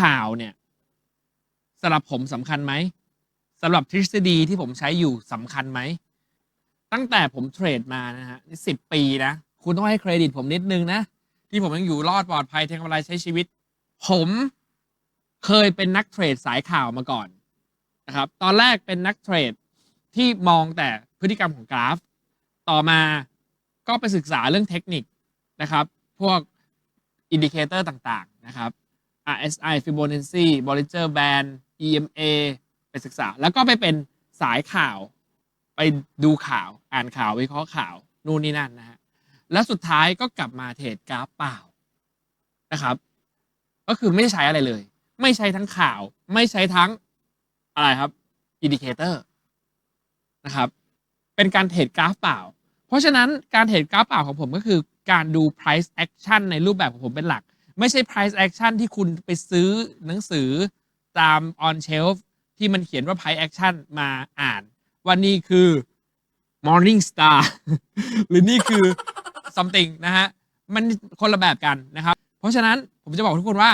ข่าวเนี่ยสำหรับผมสำคัญไหมสำหรับทฤษฎีที่ผมใช้อยู่สำคัญไหม ตั้งแต่ผมเทรดมานะฮะนี่สิบปีนะ คุณต้องให้เครดิตผมนิดนึงนะ ที่ผมยังอยู่รอดปลอดภัยทำอะไรใช้ชีวิต ผมเคยเป็นนักเทรดสายข่าวมาก่อนนะครับ ตอนแรกเป็นนักเทรดที่มองแต่พฤติกรรมของกราฟ ต่อมาก็ไปศึกษาเรื่องเทคนิคนะครับ พวกอินดิเคเตอร์ต่างๆนะครับ RSI Fibonacci Bollinger Band EMA ไปศึกษา แล้วก็ไปเป็นสายข่าว ไปดูข่าวอ่านข่าววิเคราะห์ข่าว นู่นนี่นั่นนะฮะ แล้วสุดท้ายก็กลับมาเทรดกราฟเปล่านะครับ ก็คือไม่ใช้อะไรเลย ไม่ใช้ทั้งข่าว ไม่ใช้ทั้งอะไรครับอินดิเคเตอร์นะครับ เป็นการเทรดกราฟเปล่า เพราะฉะนั้นการเทรดกราฟเปล่าของผมก็คือการดู price action ในรูปแบบของผมเป็นหลัก ไม่ใช่ price action ที่คุณไปซื้อหนังสือตาม on shelf ที่มันเขียนว่า price action มาอ่าน ว่านี่คือ morning star หรือนี่คือ something นะฮะ มันคนละแบบกันนะครับ เพราะฉะนั้นผมจะบอกทุกคนว่า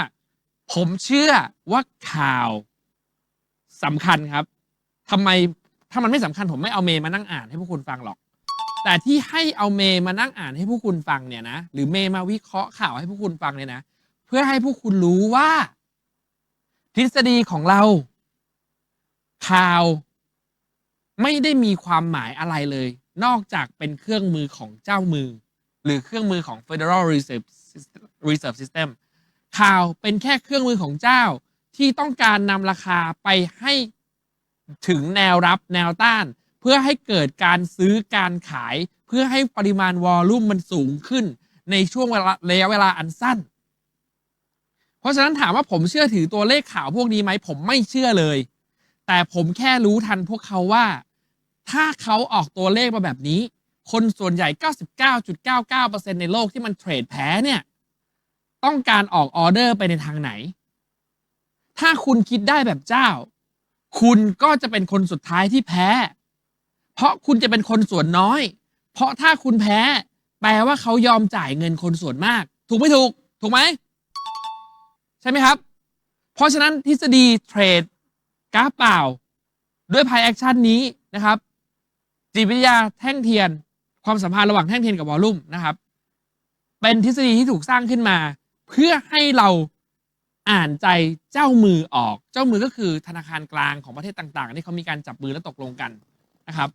ผมเชื่อว่าข่าวสำคัญครับทำไมถ้ามันไม่สำคัญผมไม่เอาเมย์มานั่งอ่านให้พวกคุณฟังหรอก แต่ที่ให้เอาเมย์มานั่งอ่านให้พวกคุณฟังเนี่ยนะหรือเมย์มาวิเคราะห์ข่าวให้พวกคุณฟังเนี่ยนะ เพื่อให้พวกคุณรู้ว่า ทฤษฎีของเรา ข่าว ไม่ได้มีความหมายอะไรเลย นอกจากเป็นเครื่องมือของเจ้ามือ หรือเครื่องมือของ Federal Reserve Reserve System ข่าวเป็นแค่เครื่องมือของเจ้าที่ต้องการนำราคาไปให้ถึงแนวรับแนวต้าน เพื่อให้เกิดการซื้อการขาย เพื่อให้ปริมาณวอลลุ่มมันสูงขึ้น ในช่วงเวลาระยะเวลาอันสั้น เพราะฉะนั้นถามว่าผมเชื่อถือตัวเลขข่าวพวกนี้ไหมผมไม่เชื่อเลย แต่ผมแค่รู้ทันพวกเขาว่า ถ้าเขาออกตัวเลขมาแบบนี้ คนส่วนใหญ่ 99.99%ในโลกที่มันเทรดแพ้เนี่ยต้องการออกออเดอร์ไปในทางไหน ถ้าคุณคิดได้แบบเจ้า คุณก็จะเป็นคนสุดท้ายที่แพ้ เพราะคุณจะเป็นคนส่วนน้อย เพราะถ้าคุณแพ้ แปลว่าเขายอมจ่ายเงินคนส่วนมาก ถูกไม่ถูก ถูกไหม ใช่ไหมครับ เพราะฉะนั้นทฤษฎีเทรดกราฟเปล่า ด้วยพายแอคชั่นนี้นะครับจิตวิทยาแท่งเทียน ความสัมพันธ์ระหว่างแท่งเทียนกับวอลลุ่มนะครับ เป็นทฤษฎีที่ถูกสร้างขึ้นมา เพื่อให้เราอ่านใจเจ้ามือออก เจ้ามือก็คือธนาคารกลางของประเทศต่าง ๆ ที่เขามีการจับมือและตกลงกันนะครับ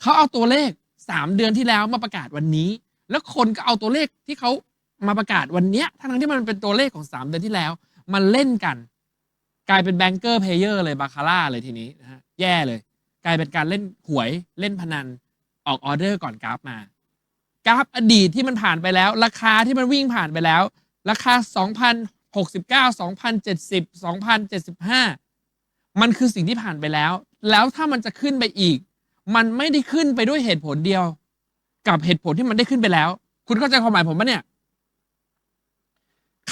เขาเอาตัวเลขสามเดือนที่แล้วมาประกาศวันนี้ แล้วคนก็เอาตัวเลขที่เขามาประกาศวันเนี้ยทั้งที่มันเป็นตัวเลขของสามเดือนที่แล้ว มันเล่นกัน กลายเป็นแบงเกอร์เพลเยอร์เลยบาคาร่าเลยทีนี้นะฮะแย่เลย กลายเป็นการเล่นหวยเล่นพนันออกออเดอร์ก่อนกราฟมากราฟอดีตที่มันผ่านไปแล้ว ราคาที่มันวิ่งผ่านไปแล้ว ราคา 2,069 2,070 2,075 มันคือสิ่งที่ผ่านไปแล้ว แล้วถ้ามันจะขึ้นไปอีก มันไม่ได้ขึ้นไปด้วยเหตุผลเดียว กับเหตุผลที่มันได้ขึ้นไปแล้ว คุณเข้าใจความหมายผมปะเนี่ย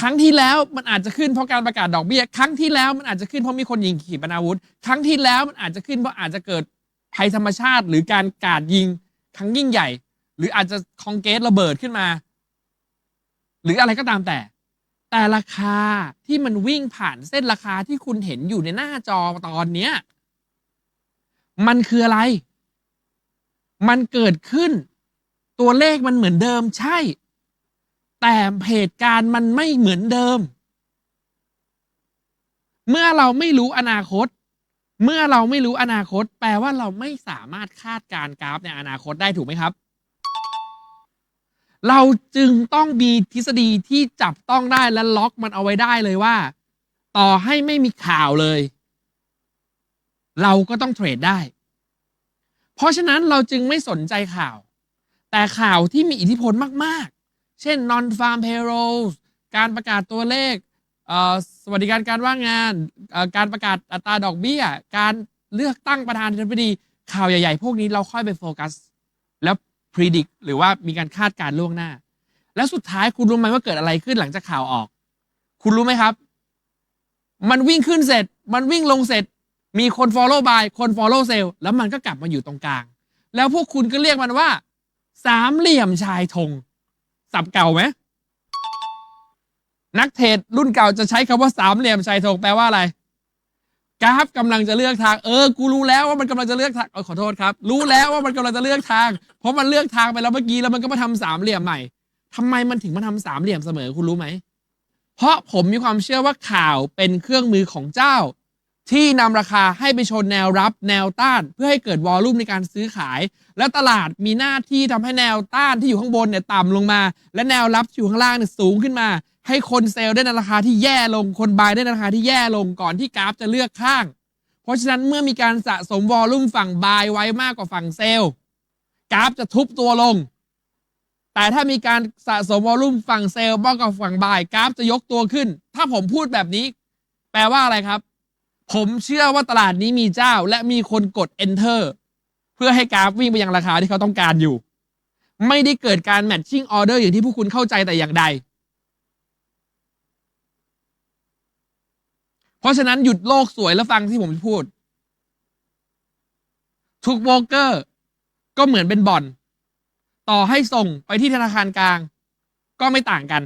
ครั้งที่แล้วมันอาจจะขึ้นเพราะการประกาศดอกเบี้ย ครั้งที่แล้วมันอาจจะขึ้นเพราะมีคนยิงขีปนาวุธ ครั้งที่แล้วมันอาจจะขึ้นเพราะอาจจะเกิดภัยธรรมชาติ หรือการกาดยิงครั้งยิ่งใหญ่ หรืออาจจะคองเกตระเบิดขึ้นมา หรืออะไรก็ตามแต่ แต่ราคาที่มันวิ่งผ่านเส้นราคาที่คุณเห็นอยู่ในหน้าจอตอนเนี้ยมันคืออะไร มันเกิดขึ้น ตัวเลขมันเหมือนเดิมใช่ แต่เหตุการณ์มันไม่เหมือนเดิม เมื่อเราไม่รู้อนาคต เมื่อเราไม่รู้อนาคต แปลว่าเราไม่สามารถคาดการณ์กราฟในอนาคตได้ถูกไหมครับ เราจึงต้องมีทฤษฎีที่จับต้องได้และล็อกมันเอาไว้ได้เลยว่า ต่อให้ไม่มีข่าวเลย เราก็ต้องเทรดได้ เพราะฉะนั้นเราจึงไม่สนใจข่าว แต่ข่าวที่มีอิทธิพลมากๆ เช่น non farm payrolls การประกาศตัวเลขสวัสดิการการว่างงาน การประกาศอัตราดอกเบี้ย การเลือกตั้งประธานาธิบดีข่าวใหญ่ ๆ พวกนี้เราค่อยไปโฟกัส แล้ว predict หรือว่ามีการคาดการล่วงหน้า แล้วสุดท้ายคุณรู้ไหมว่าเกิดอะไรขึ้นหลังจากข่าวออก คุณรู้ไหมครับ มันวิ่งขึ้นเสร็จ มันวิ่งลงเสร็จ มีคน follow buy คน follow sell แล้วมันก็กลับมาอยู่ตรงกลาง แล้วพวกคุณก็เรียกมันว่า สามเหลี่ยมชายธงสับเก่าไหมนักเทรดรุ่นเก่าจะใช้คำว่าสามเหลี่ยมชายธงแปลว่าอะไรกราฟกำลังจะเลือกทางเออกูรู้แล้วว่ามันกำลังจะเลือกทางออขอโทษครับ รู้แล้วว่ามันกำลังจะเลือกทาง เพราะมันเลือกทางไปแล้วเมื่อกี้แล้วมันก็มาทำสามเหลี่ยมใหม่ทำไมมันถึงมาทำสามเหลี่ยมเสมอคุณรู้ไหมเพราะผมมีความเชื่อว่าข่าวเป็นเครื่องมือของเจ้า ที่นำราคาให้ไปชนแนวรับแนวต้านเพื่อให้เกิดวอลลุ่มในการซื้อขาย และตลาดมีหน้าที่ทำให้แนวต้านที่อยู่ข้างบนเนี่ยต่ำลงมา และแนวรับที่อยู่ข้างล่างเนี่ยสูงขึ้นมา ให้คนเซลล์ได้ในราคาที่แย่ลงคนบายได้ในราคาที่แย่ลงก่อนที่กราฟจะเลือกข้าง เพราะฉะนั้นเมื่อมีการสะสมวอลลุ่มฝั่งบายไว้มากกว่าฝั่งเซลล์กราฟจะทุบตัวลง แต่ถ้ามีการสะสมวอลลุ่มฝั่งเซลล์มากกว่าฝั่งบายกราฟจะยกตัวขึ้น ถ้าผมพูดแบบนี้ แปลว่าอะไรครับ ผมเชื่อว่าตลาดนี้มีเจ้า และมีคนกด enter เพื่อให้กราฟวิ่งไปยังราคาที่เขาต้องการอยู่ ไม่ได้เกิดการ matching order อย่างที่ผู้คุณเข้าใจแต่อย่างใด เพราะฉะนั้นหยุดโลกสวยแล้วฟังที่ผมพูด ทุกโบรกเกอร์ก็เหมือนเป็นบ่อน ต่อให้ส่งไปที่ธนาคารกลาง ก็ไม่ต่างกัน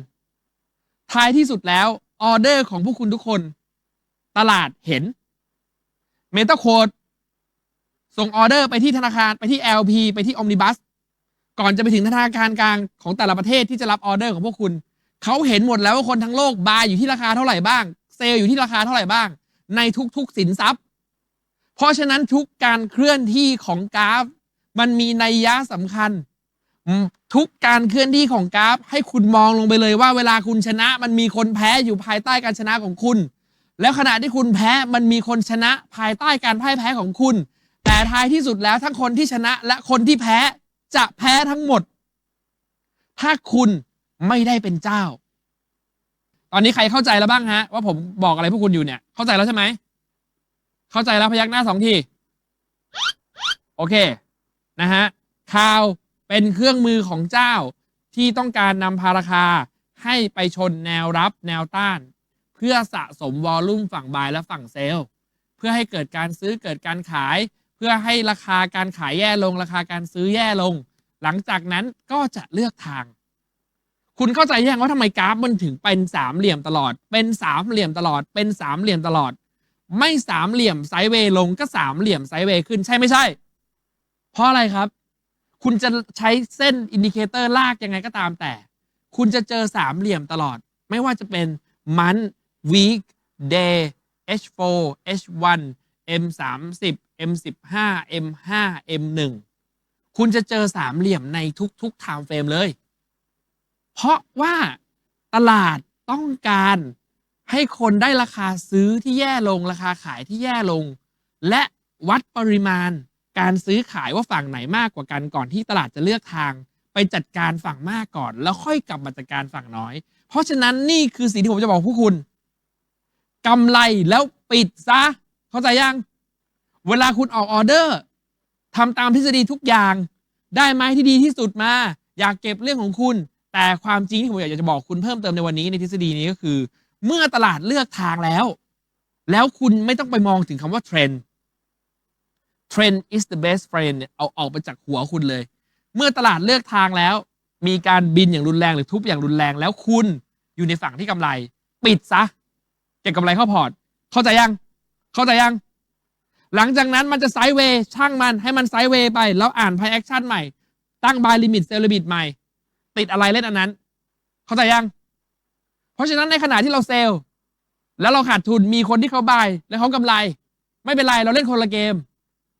ท้ายที่สุดแล้วออเดอร์ของพวกคุณทุกคน ตลาดเห็น เมตาโคดส่งออเดอร์ไปที่ธนาคารไปที่ LP ไปที่ Omnibus ก่อนจะไปถึงธนาคารกลางของแต่ละประเทศที่จะรับออเดอร์ของพวกคุณ เขาเห็นหมดแล้วว่าคนทั้งโลกบายอยู่ที่ราคาเท่าไหร่บ้าง เซลล์อยู่ที่ราคาเท่าไหร่บ้าง ในทุกๆสินทรัพย์ เพราะฉะนั้นทุกการเคลื่อนที่ของกราฟ มันมีนัยยะสำคัญ ทุกการเคลื่อนที่ของกราฟ ให้คุณมองลงไปเลยว่าเวลาคุณชนะ มันมีคนแพ้อยู่ภายใต้การชนะของคุณ แล้วขณะที่คุณแพ้มันมีคนชนะภายใต้การพ่ายแพ้ของคุณ แต่ท้ายที่สุดแล้วทั้งคนที่ชนะและคนที่แพ้จะแพ้ทั้งหมด ถ้าคุณไม่ได้เป็นเจ้า ตอนนี้ใครเข้าใจแล้วบ้างฮะ ว่าผมบอกอะไรพวกคุณอยู่เนี่ย เข้าใจแล้วใช่ไหม เข้าใจแล้วพยักหน้าสองที โอเค นะฮะข่าวเป็นเครื่องมือของเจ้าที่ต้องการนำพาราคาให้ไปชนแนวรับแนวต้าน พื่อสะสมวอลลุ่มฝั่งบายและฝั่งเซลล์เพื่อให้เกิดการซื้อเกิดการขาย เพื่อให้ราคาการขายแย่ลง ราคาการซื้อแย่ลง หลังจากนั้นก็จะเลือกทาง คุณเข้าใจยังว่าทำไมกราฟมันถึงเป็นสามเหลี่ยมตลอด เป็นสามเหลี่ยมตลอด เป็นสามเหลี่ยมตลอด ไม่สามเหลี่ยมไซด์เวย์ลงก็สามเหลี่ยมไซด์เวย์ขึ้นใช่ไม่ใช่ เพราะอะไรครับ คุณจะใช้เส้นอินดิเคเตอร์ลากยังไงก็ตามแต่ คุณจะเจอสามเหลี่ยมตลอด ไม่ว่าจะเป็นมัน week day h4 h1 m30 m15 m5 m1 คุณจะเจอสามเหลี่ยมในทุกๆ time frame เลย เพราะว่าตลาดต้องการให้คนได้ราคาซื้อที่แย่ลงราคาขายที่แย่ลง และวัดปริมาณการซื้อขายว่าฝั่งไหนมากกว่ากันก่อนที่ตลาดจะเลือกทาง ไปจัดการฝั่งมากก่อน แล้วค่อยกลับมาจัดการฝั่งน้อย เพราะฉะนั้นนี่คือสิ่งที่ผมจะบอกพวกคุณ กำไรแล้วปิดซะ เข้าใจยัง เวลาคุณออกออเดอร์ทำตามทฤษฎีทุกอย่าง ได้ไหมที่ดีที่สุดมา อยากเก็บเรื่องของคุณ แต่ความจริงที่ผมอยากจะบอกคุณเพิ่มเติมในวันนี้ในทฤษฎีนี้ก็คือ เมื่อตลาดเลือกทางแล้ว แล้วคุณไม่ต้องไปมองถึงคำว่าเทรน Trend is the best friend เนี่ยเอาออกไปจากหัวคุณเลย เมื่อตลาดเลือกทางแล้ว มีการบินอย่างรุนแรงหรือทุบอย่างรุนแรงแล้วคุณอยู่ในฝั่งที่กำไร ปิดซะ เก็บกำไรเข้าพอร์ต เข้าใจยัง เข้าใจยัง หลังจากนั้นมันจะไซด์เวย์ช่างมันให้มันไซด์เวย์ไป แล้วอ่านพายแอคชั่นใหม่ ตั้งบายลิมิตเซลลิมิตใหม่ ติดอะไรเล่นอันนั้น เข้าใจยัง เพราะฉะนั้นในขณะที่เราเซลล์แล้วเราขาดทุนมีคนที่เขาบายแล้วเขากำไร ไม่เป็นไรเราเล่นคนละเกม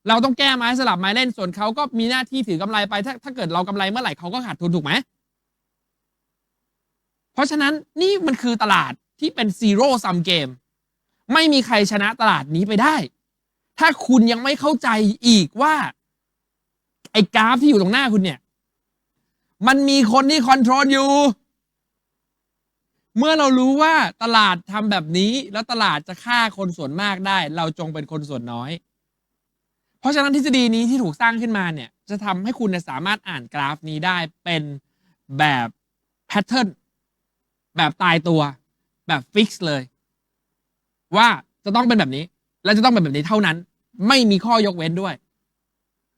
เราต้องแก้ไม้สลับไม้เล่นส่วนเขาก็มีหน้าที่ถือกำไรไป ถ้าถ้าเกิดเรากำไรเมื่อไหร่เขาก็ขาดทุนถูกไหมเพราะฉะนั้นนี่มันคือตลาด ที่เป็นซีโร่ซัมเกมไม่มีใครชนะตลาดนี้ไปได้ ถ้าคุณยังไม่เข้าใจอีกว่า ไอ้กราฟที่อยู่ตรงหน้าคุณเนี่ย มันมีคนที่คอนโทรลอยู่ เมื่อเรารู้ว่าตลาดทำแบบนี้ แล้วตลาดจะฆ่าคนส่วนมากได้ เราจงเป็นคนส่วนน้อย เพราะฉะนั้นทฤษฎีนี้ที่ถูกสร้างขึ้นมาเนี่ย จะทำให้คุณสามารถอ่านกราฟนี้ได้เป็นแบบแพทเทิร์นแบบตายตัว แบบฟิกซ์เลย ว่าจะต้องเป็นแบบนี้ และจะต้องเป็นแบบนี้เท่านั้น ไม่มีข้อยกเว้นด้วย